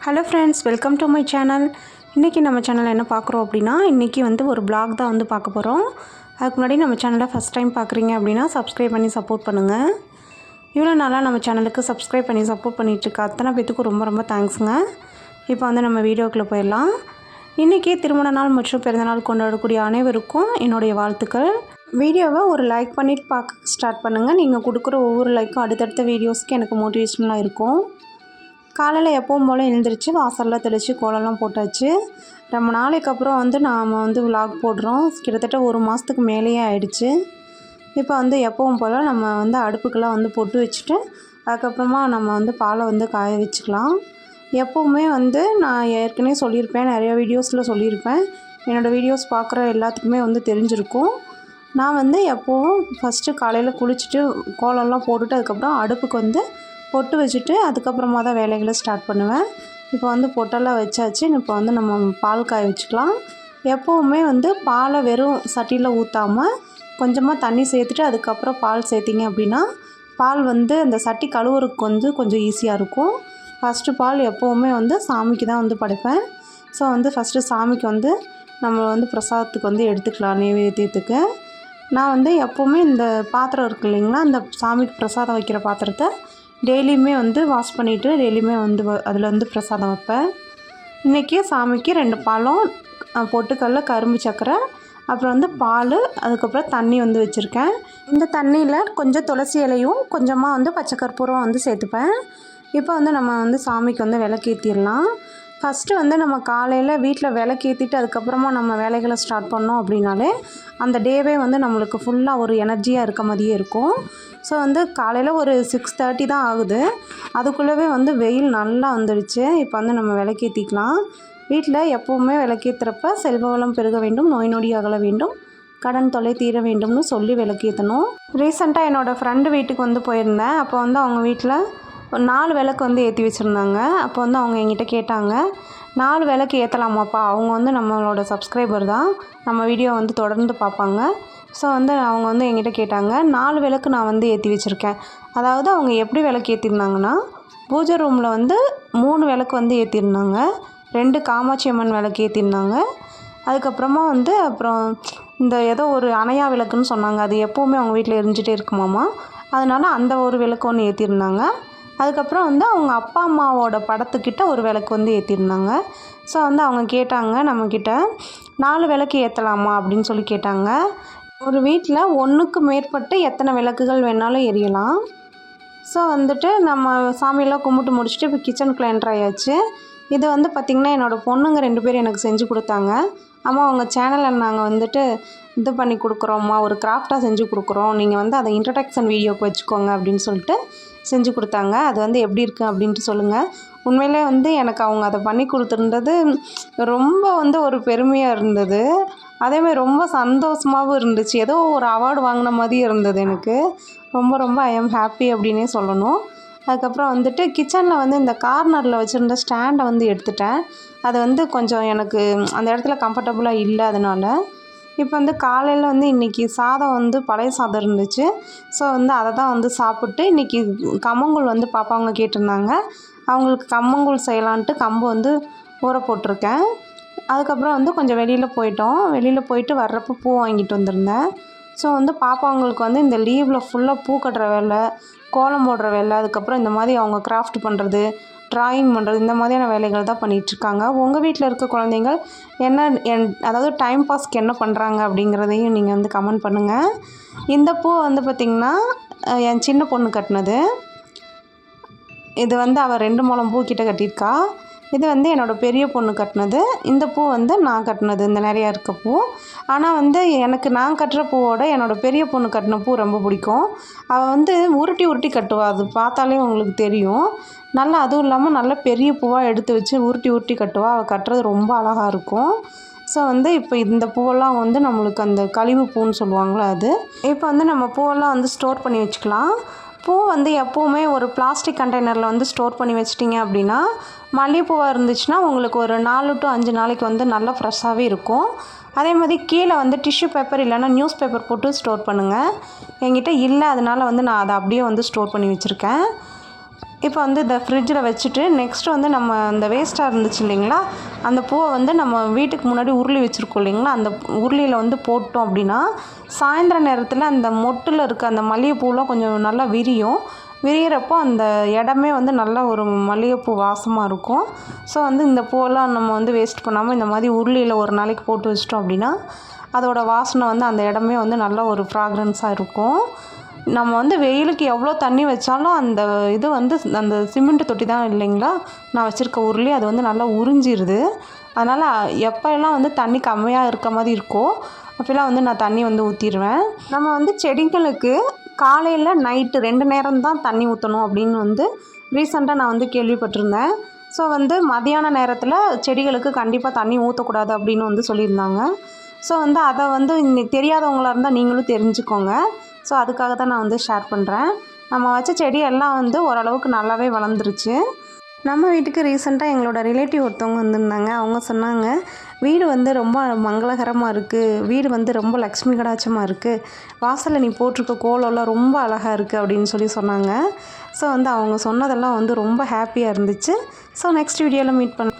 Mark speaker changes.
Speaker 1: Hello friends welcome to my channel இன்றைக்கி நம்ம சேனலில் என்ன பார்க்குறோம் அப்படின்னா இன்றைக்கி வந்து ஒரு பிளாக் தான் வந்து பார்க்க போகிறோம் அதுக்கு முன்னாடி நம்ம சேனலை ஃபஸ்ட் டைம் பார்க்குறீங்க அப்படின்னா சப்ஸ்கிரைப் பண்ணி சப்போர்ட் பண்ணுங்கள் இவ்வளோ நாளாக நம்ம சேனலுக்கு சப்ஸ்கிரைப் பண்ணி சப்போர்ட் பண்ணிகிட்ருக்க அத்தனை பேத்துக்கும் ரொம்ப ரொம்ப தேங்க்ஸுங்க இப்போ வந்து நம்ம வீடியோக்குள்ளே போயிடலாம். இன்றைக்கி திருமண நாள் மற்றும் பிறந்தநாள் கொண்டாடக்கூடிய அனைவருக்கும் என்னுடைய வாழ்த்துக்கள். வீடியோவை ஒரு லைக் பண்ணிவிட்டு பார்க்க ஸ்டார்ட் பண்ணுங்கள் நீங்கள் கொடுக்குற ஒவ்வொரு லைக்கும் அடுத்தடுத்த வீடியோஸ்க்கு எனக்கு மோட்டிவேஷனலாக இருக்கும். காலையில் எப்பவும் போல் எழுந்திரிச்சு வாசலில் தெளித்து கோலம்லாம் போட்டாச்சு. ரொம்ப நாளைக்கு அப்புறம் வந்து நாம் வந்து விலாக் போடுறோம். கிட்டத்தட்ட ஒரு மாதத்துக்கு மேலேயே ஆயிடுச்சு. இப்போ வந்து எப்பவும் போல் நம்ம வந்து அடுப்புக்கெல்லாம் வந்து பொட்டு வச்சுட்டு அதுக்கப்புறமா நம்ம வந்து பாலை வந்து காய வச்சுக்கலாம். எப்போவுமே வந்து நான் ஏற்கனவே சொல்லியிருப்பேன் நிறைய வீடியோஸில் சொல்லியிருப்பேன். என்னோடய வீடியோஸ் பார்க்குற எல்லாத்துக்குமே வந்து தெரிஞ்சிருக்கும். நான் வந்து எப்போவும் ஃபஸ்ட்டு காலையில் குளிச்சுட்டு கோலம்லாம் போட்டுட்டு அதுக்கப்புறம் அடுப்புக்கு வந்து பொட்டு வச்சுட்டு அதுக்கப்புறமா தான் வேலைகளை ஸ்டார்ட் பண்ணுவேன். இப்போ வந்து பொட்டெல்லாம் வச்சாச்சு. இப்போ வந்து நம்ம பால் காய வச்சுக்கலாம். எப்போவுமே வந்து பாலை வெறும் சட்டியில் ஊற்றாமல் கொஞ்சமாக தண்ணி சேர்த்துட்டு அதுக்கப்புறம் பால் சேர்த்திங்க அப்படின்னா பால் வந்து அந்த சட்டி கழுவுறதுக்கு வந்து கொஞ்சம் ஈஸியாக இருக்கும். ஃபஸ்ட்டு பால் எப்போவுமே வந்து சாமிக்கு தான் வந்து படைப்பேன். ஸோ வந்து ஃபஸ்ட்டு சாமிக்கு வந்து நம்ம வந்து பிரசாதத்துக்கு வந்து எடுத்துக்கலாம் நைவேத்தியத்துக்கு. நான் வந்து எப்போவுமே இந்த பாத்திரம் இருக்கு இல்லைங்களா அந்த சாமிக்கு பிரசாதம் வைக்கிற பாத்திரத்தை டெய்லியுமே வந்து வாஷ் பண்ணிவிட்டு டெய்லியுமே வந்து அதில் வந்து பிரசாதம் வைப்பேன். இன்றைக்கி சாமிக்கு ரெண்டு பழம் பொட்டுக்கல்ல கரும்பு சக்கரை அப்புறம் வந்து பால் அதுக்கப்புறம் தண்ணி வந்து வச்சுருக்கேன். இந்த தண்ணியில் கொஞ்சம் துளசி இலையும் கொஞ்சமாக வந்து பச்சை கற்பூரம் வந்து சேர்த்துப்பேன். இப்போ வந்து நம்ம வந்து சாமிக்கு வந்து விளக்கேற்றிடலாம் ஃபஸ்ட்டு வந்து நம்ம காலையில் வீட்டில் விளக்கேற்றிட்டு அதுக்கப்புறமா நம்ம வேலைகளை ஸ்டார்ட் பண்ணோம் அப்படின்னாலே அந்த டேவே வந்து நம்மளுக்கு ஃபுல்லாக ஒரு எனர்ஜியாக இருக்க மாதிரியே இருக்கும். ஸோ வந்து காலையில் ஒரு சிக்ஸ் தேர்ட்டி தான் ஆகுது. அதுக்குள்ளவே வந்து வெயில் நல்லா வந்துடுச்சு. இப்போ வந்து நம்ம விளக்கேற்றிக்கலாம் வீட்டில் எப்போவுமே விளக்கேற்றுறப்ப செல்வ வளம் பெருக வேண்டும் நோய் நொடி அகல வேண்டும் கடன் தொலை தீர வேண்டும்னு சொல்லி விளக்கேற்றணும் ரீசெண்டாக என்னோடய ஃப்ரெண்டு வீட்டுக்கு வந்து போயிருந்தேன். அப்போ வந்து அவங்க வீட்டில் நாலு விளக்கு வந்து ஏற்றி வச்சுருந்தாங்க. அப்போ வந்து அவங்க என்கிட்ட கேட்டாங்க நாலு விளக்கு ஏற்றலாமாப்பா அவங்க வந்து நம்மளோட சப்ஸ்கிரைபர் தான். நம்ம வீடியோ வந்து தொடர்ந்து பார்ப்பாங்க. ஸோ வந்து அவங்க வந்து என்கிட்ட கேட்டாங்க நாலு விளக்கு நான் வந்து ஏற்றி வச்சுருக்கேன். அதாவது அவங்க எப்படி விளக்கு ஏற்றிருந்தாங்கன்னா பூஜை ரூமில் வந்து மூணு விளக்கு வந்து ஏற்றிருந்தாங்க ரெண்டு காமாட்சி அம்மன் விளக்கு ஏற்றிருந்தாங்க அதுக்கப்புறமா வந்து அப்புறம் இந்த ஏதோ ஒரு அணையா விளக்குன்னு சொன்னாங்க. அது எப்போவுமே அவங்க வீட்டில் எரிஞ்சிட்டே இருக்குமாமா? அதனால் அந்த ஒரு விளக்கு ஒன்று ஏற்றிருந்தாங்க அதுக்கப்புறம் வந்து அவங்க அப்பா அம்மாவோட படத்துக்கிட்ட ஒரு விளக்கு வந்து ஏற்றிருந்தாங்க ஸோ வந்து அவங்க கேட்டாங்க நம்மக்கிட்ட நாலு விளக்கு ஏற்றலாமா அப்படின்னு சொல்லி கேட்டாங்க. ஒரு வீட்டில் ஒன்றுக்கு மேற்பட்டு எத்தனை விளக்குகள் வேணாலும் எரியலாம். ஸோ வந்துட்டு நம்ம சாமியெல்லாம் கும்பிட்டு முடிச்சுட்டு இப்போ கிச்சன் என்ட்ரு ஆயாச்சு. இது வந்து பார்த்திங்கன்னா என்னோடய பொண்ணுங்க ரெண்டு பேரும் எனக்கு செஞ்சு கொடுத்தாங்க. அம்மா உங்கள் சேனலில் நாங்கள் வந்துட்டு இது பண்ணி கொடுக்குறோம்மா ஒரு கிராஃப்டாக செஞ்சு கொடுக்குறோம். நீங்கள் வந்து அதை இன்ட்ரடக்ஷன் வீடியோக்கு வச்சுக்கோங்க அப்படின்னு சொல்லிட்டு செஞ்சு கொடுத்தாங்க. அது வந்து எப்படி இருக்குது அப்படின்ட்டு சொல்லுங்கள் உண்மையிலே வந்து எனக்கு அவங்க அதை பண்ணி கொடுத்துருந்தது ரொம்ப வந்து ஒரு பெருமையாக இருந்தது. அதேமாதிரி ரொம்ப சந்தோஷமாகவும் இருந்துச்சு. ஏதோ ஒரு அவார்டு வாங்கின மாதிரி இருந்தது எனக்கு. ரொம்ப ரொம்ப ஐ எம் ஹாப்பி அப்படின்னே சொல்லணும். அதுக்கப்புறம் வந்துட்டு கிச்சனில் வந்து இந்த கார்னரில் வச்சுருந்த ஸ்டாண்டை வந்து எடுத்துட்டேன். அது வந்து கொஞ்சம் எனக்கு அந்த இடத்துல கம்ஃபர்டபுளாக இல்லை அதனால். இப்போ வந்து காலையில் வந்து இன்றைக்கி சாதம் வந்து பழைய சாதம் இருந்துச்சு. ஸோ வந்து அதை தான் வந்து சாப்பிட்டு இன்றைக்கி கம்மங்கூழ் வந்து பாப்பாவங்க கேட்டிருந்தாங்க. அவங்களுக்கு கம்மங்கூழ் செய்யலான்ட்டு கம்பு வந்து ஊற போட்டிருக்கேன். அதுக்கப்புறம் வந்து கொஞ்சம் வெளியில் போயிட்டோம். வெளியில் போயிட்டு வர்றப்போ பூ வாங்கிட்டு வந்திருந்தேன். ஸோ வந்து பாப்பாங்களுக்கு வந்து இந்த லீவில் ஃபுல்லாக பூ கட்டுற வேலை கோலம் போடுற வேலை அதுக்கப்புறம் இந்த மாதிரி அவங்க கிராஃப்ட் பண்ணுறது ட்ராயிங் பண்ணுறது இந்த மாதிரியான வேலைகள் தான் பண்ணிகிட்ருக்காங்க உங்கள் வீட்டில் இருக்க குழந்தைங்கள் என்ன என் அதாவது டைம் பாஸ்க்கு என்ன பண்ணுறாங்க அப்படிங்கிறதையும் நீங்கள் வந்து கமெண்ட் பண்ணுங்கள் இந்த பூ வந்து பார்த்திங்கன்னா என் சின்ன பொண்ணு கட்டினது. இது வந்து அவள் ரெண்டு முழம் பூ கிட்ட கட்டியிருக்கா. இது வந்து என்னோடய பெரிய பொண்ணு கட்டினது. இந்த பூ வந்து நான் கட்டினது. இந்த நிறையா இருக்க பூ. ஆனால் வந்து எனக்கு நான் கட்டுற பூவோட என்னோடய பெரிய பொண்ணு கட்டின பூ ரொம்ப பிடிக்கும். அவள் வந்து உருட்டி உருட்டி கட்டுவா. அது பார்த்தாலே உங்களுக்கு தெரியும். நல்லா அதுவும் இல்லாமல் நல்ல பெரிய பூவாக எடுத்து வச்சு உருட்டி உருட்டி கட்டுவா. அவள் கட்டுறது ரொம்ப அழகாக இருக்கும். ஸோ வந்து இப்போ இந்த பூவெல்லாம் வந்து நம்மளுக்கு அந்த கழிவு பூன்னு சொல்லுவாங்களே அது. இப்போ வந்து நம்ம பூவெல்லாம் வந்து ஸ்டோர் பண்ணி வச்சுக்கலாம். பூ வந்து எப்போவுமே ஒரு பிளாஸ்டிக் கண்டெய்னரில் வந்து ஸ்டோர் பண்ணி வச்சிட்டிங்க அப்படின்னா மல்லிகைப்பூவாக இருந்துச்சுன்னா உங்களுக்கு ஒரு நாலு டு அஞ்சு நாளைக்கு வந்து நல்லா ஃப்ரெஷ்ஷாகவே இருக்கும். அதே மாதிரி கீழே வந்து டிஷ்யூ பேப்பர் இல்லைன்னா நியூஸ் பேப்பர் போட்டு ஸ்டோர் பண்ணுங்கள் என்கிட்ட இல்லை அதனால் வந்து நான் அதை அப்படியே வந்து ஸ்டோர் பண்ணி வச்சுருக்கேன். இப்போ வந்து இந்த ஃப்ரிட்ஜில் வச்சுட்டு நெக்ஸ்ட் வந்து நம்ம அந்த வேஸ்ட்டாக இருந்துச்சு இல்லைங்களா? அந்த பூவை வந்து நம்ம வீட்டுக்கு முன்னாடி உருளி வச்சுருக்கோம் இல்லைங்களா? அந்த உருளியில் வந்து போட்டோம் அப்படின்னா சாயந்தர நேரத்தில் அந்த மொட்டில் இருக்க அந்த மல்லிகைப்பூலாம் கொஞ்சம் நல்லா விரியும். விரியிறப்போ அந்த இடமே வந்து நல்ல ஒரு மல்லிகைப்பூ வாசமாக இருக்கும். ஸோ வந்து இந்த பூவெல்லாம் நம்ம வந்து வேஸ்ட் பண்ணாமல் இந்த மாதிரி உருளியில் ஒரு நாளைக்கு போட்டு வச்சிட்டோம் அப்படின்னா அதோட வாசனை வந்து அந்த இடமே வந்து நல்ல ஒரு ஃப்ராக்ரன்ஸாக இருக்கும். நம்ம வந்து வெயிலுக்கு எவ்வளோ தண்ணி வச்சாலும் அந்த இது வந்து அந்த சிமெண்ட் தொட்டி தான் இல்லைங்களா? நான் வச்சுருக்க உருளி அது வந்து நல்லா உறிஞ்சிருது. அதனால் எப்போல்லாம் வந்து தண்ணி கம்மியாக இருக்க மாதிரி இருக்கோ அப்போல்லாம் வந்து நான் தண்ணி வந்து ஊற்றிடுவேன் நம்ம வந்து செடிகளுக்கு காலையில் நைட்டு ரெண்டு நேரம் தான் தண்ணி ஊற்றணும் அப்படின்னு வந்து ரீசெண்டாக நான் வந்து கேள்விப்பட்டிருந்தேன். ஸோ வந்து மதியான நேரத்தில் செடிகளுக்கு கண்டிப்பாக தண்ணி ஊற்றக்கூடாது அப்படின்னு வந்து சொல்லியிருந்தாங்க. ஸோ வந்து அதை வந்து இன்னைக்கு தெரியாதவங்களாக இருந்தால் நீங்களும் தெரிஞ்சுக்கோங்க. ஸோ அதுக்காக தான் நான் வந்து ஷேர் பண்ணுறேன் நம்ம வச்ச செடி எல்லாம் வந்து ஓரளவுக்கு நல்லாவே வளர்ந்துருச்சு. நம்ம வீட்டுக்கு ரீசெண்டாக எங்களோட ரிலேட்டிவ் ஒருத்தவங்க வந்திருந்தாங்க. அவங்க சொன்னாங்க வீடு வந்து ரொம்ப மங்களகரமாக இருக்குது வீடு வந்து ரொம்ப லக்ஷ்மி கடாட்சமாக இருக்குது வாசலில் நீ போட்டிருக்க கோலம்லாம் ரொம்ப அழகாக இருக்குது அப்படின்னு சொல்லி சொன்னாங்க. ஸோ வந்து அவங்க சொன்னதெல்லாம் வந்து ரொம்ப ஹாப்பியாக இருந்துச்சு. ஸோ நெக்ஸ்ட் வீடியோவில் மீட் பண்ண